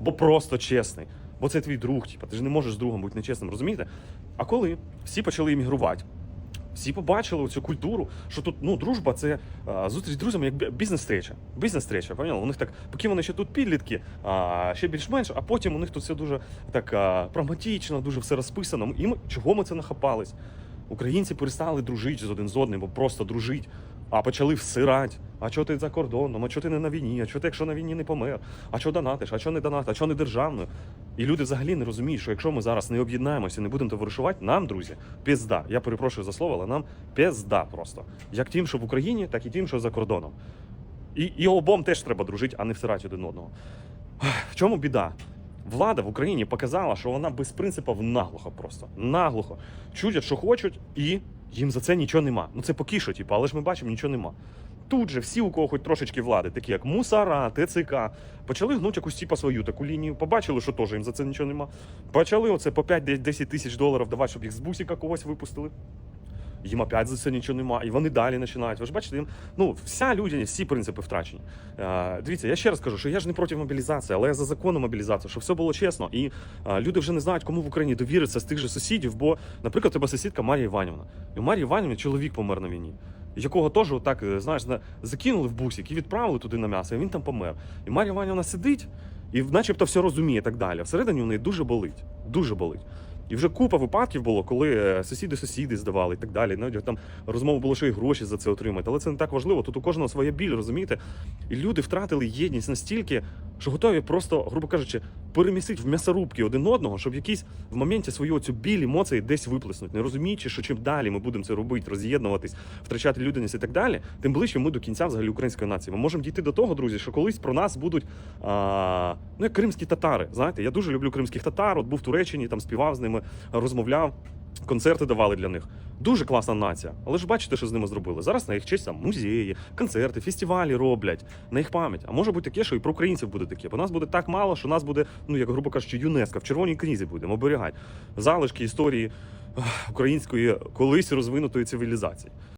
бо просто чесний. Бо це твій друг, типа, ти ж не можеш з другом бути нечесним, розумієте? А коли всі почали іммігрувати, всі побачили цю культуру, що тут ну, дружба це а, зустріч з друзями як бізнес-стреча. Бізнес-стреча, поняли? У них так, поки вони ще тут підлітки, а, ще більш-менш, а потім у них тут все дуже так а, прагматично, дуже все розписано. І ми, чого ми це нахапались? Українці перестали дружити один з одним, бо просто дружить. А почали всирати. А чого ти за кордоном? А чого ти не на війні? А чого ти, якщо на війні не помер? А чого донатиш? А чого не донатиш? А чого не державною? І люди взагалі не розуміють, що якщо ми зараз не об'єднаємося і не будемо товаришувати, нам, друзі, пізда. Я перепрошую за слово, але нам пізда просто. Як тим, що в Україні, так і тим, що за кордоном. І, і обом теж треба дружити, а не всирати один одного. В чому біда? Влада в Україні показала, що вона без принципів наглухо просто. Наглухо. Чудять, що хочуть, і їм за це нічого нема. Ну це поки що, типу, але ж ми бачимо, нічого нема. Тут же всі, у кого хоч трошечки влади, такі як Мусара, ТЦК, почали гнуть якусь типу, свою таку лінію. Побачили, що теж їм за це нічого нема. Почали оце по 5-10 тисяч доларів давати, щоб їх з бусіка когось випустили. Їм опять за це нічого нема, і вони далі починають. Ви ж бачите, їм ну вся людяність, всі принципи втрачені. Е, дивіться, я ще раз кажу, що я ж не проти мобілізації, але я за законом мобілізації, щоб все було чесно. І е, люди вже не знають, кому в Україні довіритися з тих же сусідів. Бо, наприклад, тебе сусідка Марія Іванівна. І у Марії Іванівні чоловік помер на війні. Якого теж так, е, знаєш, закинули в бусик і відправили туди на м'ясо, і він там помер. І Марія Іванівна сидить і начебто все розуміє так далі. Всередині у неї дуже болить. Дуже болить. І вже купа випадків було, коли е, сусіди сусіди здавали і так далі. Навіть там розмова було, що і гроші за це отримати. Але це не так важливо. Тут у кожного своя біль, розумієте? І люди втратили єдність настільки, що готові просто, грубо кажучи, перемістити в м'ясорубки один одного, щоб якісь в моменті свою оцю біль, емоції десь виплеснуть, не розуміючи, що чим далі ми будемо це робити, роз'єднуватись, втрачати людяність і так далі, тим ближче ми до кінця взагалі української нації. Ми можемо дійти до того, друзі, що колись про нас будуть а, ну, як кримські татари. Знаєте, я дуже люблю кримських татар. От був в Туреччині, там співав з ними, розмовляв. Концерти давали для них. Дуже класна нація. Але ж бачите, що з ними зробили. Зараз на їх честь там музеї, концерти, фестивалі роблять на їх пам'ять. А може бути таке, що і про українців буде таке. Бо нас буде так мало, що нас буде, ну як грубо кажучи, ЮНЕСКО в червоній книзі будемо оберігати залишки історії української колись розвинутої цивілізації.